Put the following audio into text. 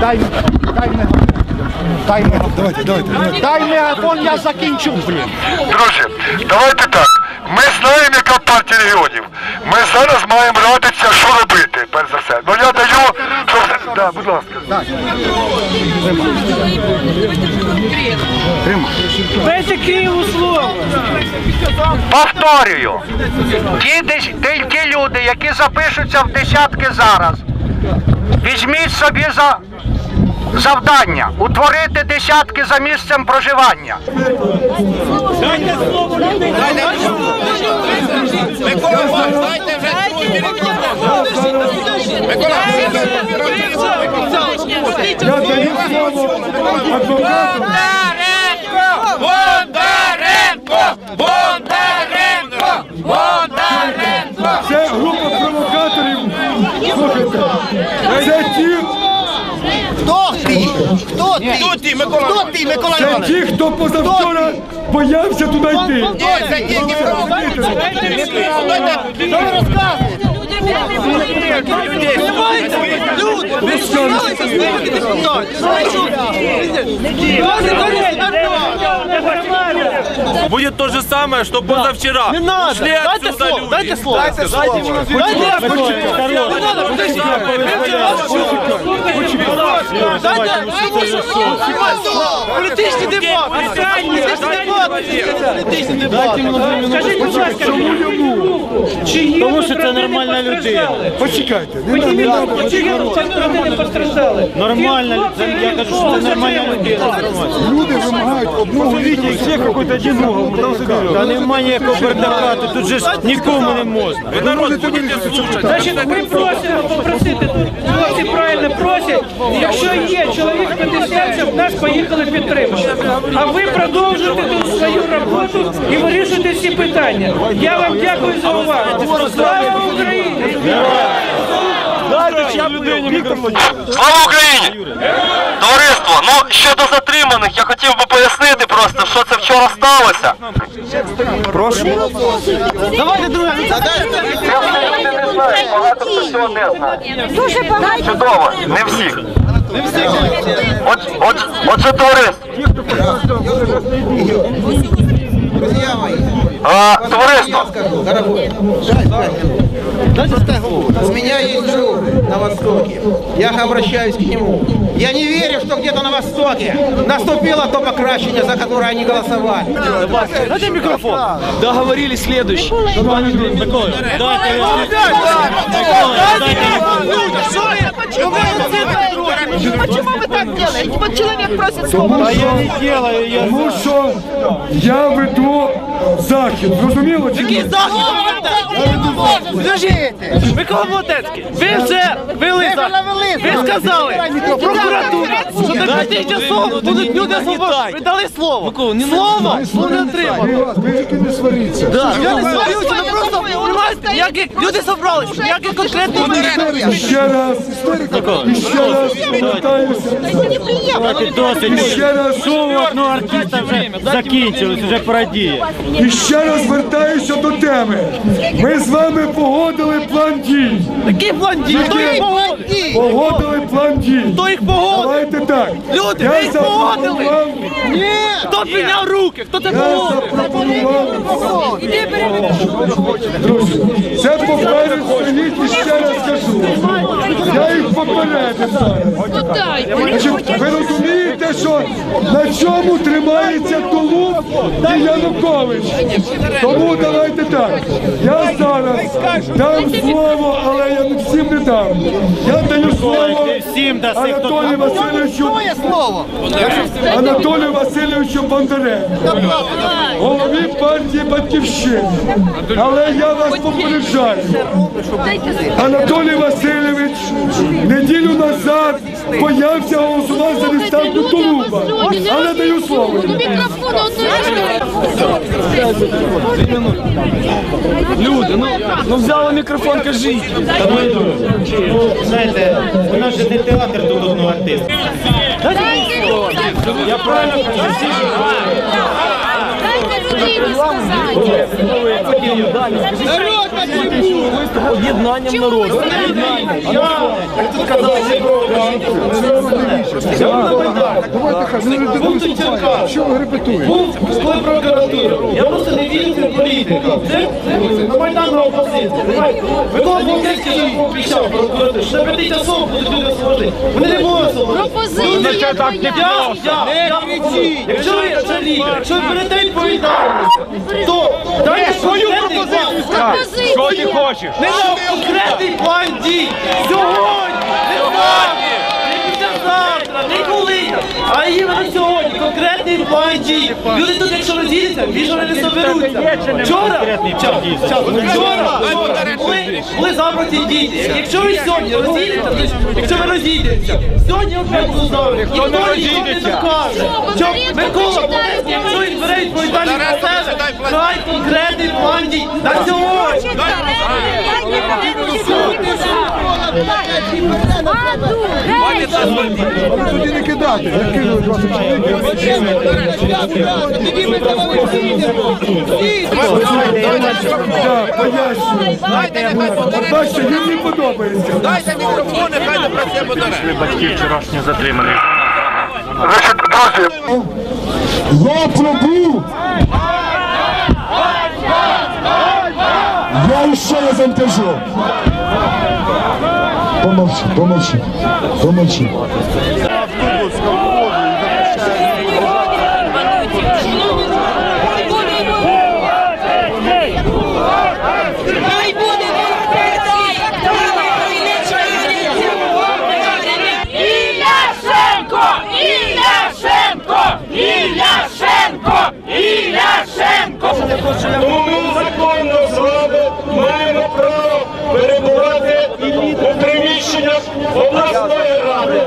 Дай, дай мегафон. Дай мегафон. Давайте, давайте. Дай мегафон, я закінчу, блін. Друзі, давайте так. Ми знаємо, яка партія регіонів. Ми зараз маємо радитися, що робити, перш за все. Ну я даю, що... Да, будь ласка. Дайте Києву слово. Повторюю, ті, ті, ті люди, які запишуться в десятки зараз, візьміть собі за завдання утворити десятки за місцем проживання. Я даю слово адвокату. Це група провокаторів. Слухайте, це ті, Хто ти? Хто ти? Хто ти, Микола? Хто ти, Микола це Іванович? ті, хто позавчора боявся туди йти. Це ті, які Що ви розказуєте? Будет то же самое, что позавчера. Не надо. Шли отсюда люди. Дайте слово. Дайте слово. Політичні дебати. Політичні дебати. Скажіть, будь ласка, чи є Тому що це нормальна людина. Почекайте? Нормальна людина. Я кажу, що це нормальна людина. Люди вимагають одного. Все какой-то один угол. Та немає ніякого бардака, тут- же ж нікому не можна. Вы народ будете слушать. Значить, ми просимо попросити тут, хлопці правильно просять, якщо є чоловік 50, щоб нас поїхали підтримати. А ви продовжуєте тут свою роботу і вирішуєте всі питання. Я вам дякую за увагу. Слава Україні! Слава Україні! Товариство, ну щодо затриманих, я хотів би пояснити просто, що це вчора сталося. Прошу. Давайте друге. Не знають, багато хто цього не знає. Дуже багато. Чудово, не всіх. От, от, отже, товариство. А, товариство, У меня есть друг на Востоке. Я обращаюсь к нему. Я не верю, что где-то на Востоке наступило то покращение, за которое они голосовали. Дайте мікрофон. Договорились следующий. Микола, дайте Почему вы так делаете? Вот человек просит слово. А я не делаю, я Тому що я веду захід. Зрозуміло чи ні? Микола Молодецький, ви вже вели за... Ви сказали прокуратура, що до 5 часов будуть люди освобождені. Ви дали слово. Слово, слово не отримали. Ви тільки не сваріться. Я не сварюся, просто люди зібралися, ніяких конкретних І ще раз, ще раз повертаюся. І ще раз, Шоу одного артиста вже закінчилось, вже пародія. і ще раз вертаюся до теми. Ми з вами погодили план дій. Який план дій? Хто їх погодив? Погодили план дій. Хто їх погодив? Давайте так. Люди, Я ви їх погодили? Ні! Хто підняв руки? Хто це я погодив? запропонував. Друзі, це поперед стоїть і ще раз кажу. Я їх попередив зараз. Ви розумієте, що на чому тримається Тулуб і Янукович? Тому давайте так. Я дам слово, але я не всім не дам. Я даю слово Анатолію Васильовичу. Анатолію Васильовичу Бондаренку, голові партії Батьківщини. Але я вас попереджаю. Анатолій Васильович неділю назад боявся голосувати за відставку Тулуба. Але даю слово. Люди, ну, ну взяли мікрофон, кажіть. Знаєте, у нас же не театр тут одного артиста. Я правильно кажу, всі ж Народ виступ об'єднанням народу. Давайте хай, ну не. Що ви репетуєте? Був. Я просто не вірю. Це це на Майдан на опозиції. Понимаєте? Микола Полтецький вже пообіцяв прокуратуру, що на п'ятий особу будуть люди освободити. Вони не освободити. Пропозиція твоя. Я, я, я, якщо ви якщо ви берете відповідальність, то дайте свою пропозицію. Пропозиція. Що ти хочеш? Не на конкретний план дій. Сьогодні, не завтра, не післязавтра, не коли, а іменно сьогодні. Конкретний план дій. Люди тут, якщо розійдуться, більше вони не соберуться. Вчора, вчора, були, були діти. Якщо ви сьогодні то якщо ви розійдетеся, сьогодні опять забраті. Ніхто не нікого не докаже. Що Микола, якщо він бере відповідальність на себе, хай конкретний план дій. На сьогодні. Тоді не кидати, кинули 20 чоловік. Так, пояснюю. От Бачите, їм не подобається. Дайте мікрофони, хай не про це буде. Батьків. Я пробув. Я ще раз вам. Помовчи, помолчи, помовчи.